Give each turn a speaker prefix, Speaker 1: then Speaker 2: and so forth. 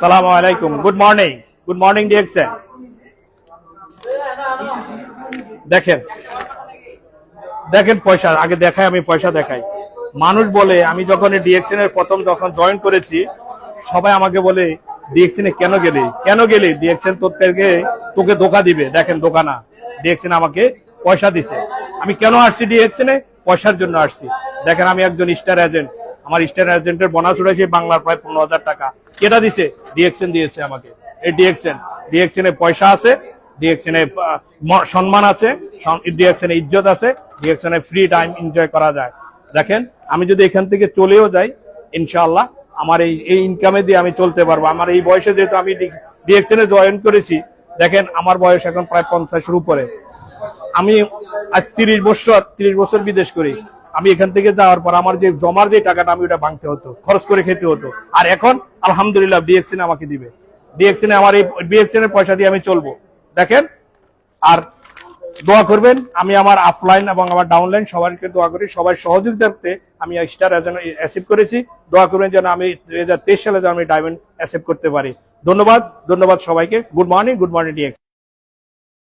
Speaker 1: সালাম আলাইকুম। Good morning good morning DXN দেখেন দেখেন পয়সা, আগে দেখাই, আমি পয়সা দেখাই। মানুষ বলে, আমি যখন ডিএক্সএন এর প্রথম যখন জয়েন করেছি, সবাই আমাকে বলে ডিএক্সএন এ কেন গেলি? কেন গেলি? ডিএক্সএন তোকে তোকে ধোকা দিবে। দেখেন, ধোকা না। ডিএক্সএন আমাকে পয়সা দিছে। আমি কেন আসছি ডিএক্সএন এ পয়সার জন্য আসছি। দেখেন, আমি একজন স্টার এজেন্ট আমার স্টার এজেন্টের বোনাস উঠেছে বাংলার প্রায় পনেরো হাজার টাকা। কেটা দিছে? ডিএক্সএন দিয়েছে আমাকে। এই ডিএক্সএন এ পয়সা আছে আহ, সম্মান আছে ডিএক্সএন এ ইজ্জত আছে ডিএক্সএন এ ফ্রি টাইম এনজয় করা যায়। দেখেন আমি যদি এখান থেকে চলেও যাই ইনশাআল্লাহ আমার এই এই ইনকামে দিয়ে আমি চলতে পারব। আমার এই বয়সে যেহেতু আমি ডিএক্সএন এ জয়েন করেছি দেখেন আমার বয়স এখন প্রায় পঞ্চাশের উপরে। আমি আজ তিরিশ বছর তিরিশ বছর বিদেশ করি। আমি এখান থেকে যাওয়ার পর আমার যে জমার যে টাকাটা আমি ওটা ভাঙতে হতো, খরচ করে খেতে হতো। আর এখন, আলহামদুলিল্লাহ ডিএক্সিন আমাকে দিবে। ডিএক্সিন আমার এই ডিএক্সিন পয়সা দিয়ে আমি চলবো। দেখেন, আর দোয়া করবেন, আমি আমার আফলাইন এবং আমার ডাউনলাইন সবাইকে দোয়া করি। সবাই সহযোগিতাতে আমি স্টার অ্যাসেপ্ট করেছি। দোয়া করবেন যেন আমি দুই হাজার তেইশ সালে যেন আমি ডায়মন্ড অ্যাসেপ্ট করতে পারি। ধন্যবাদ ধন্যবাদ সবাইকে। Good morning good morning DX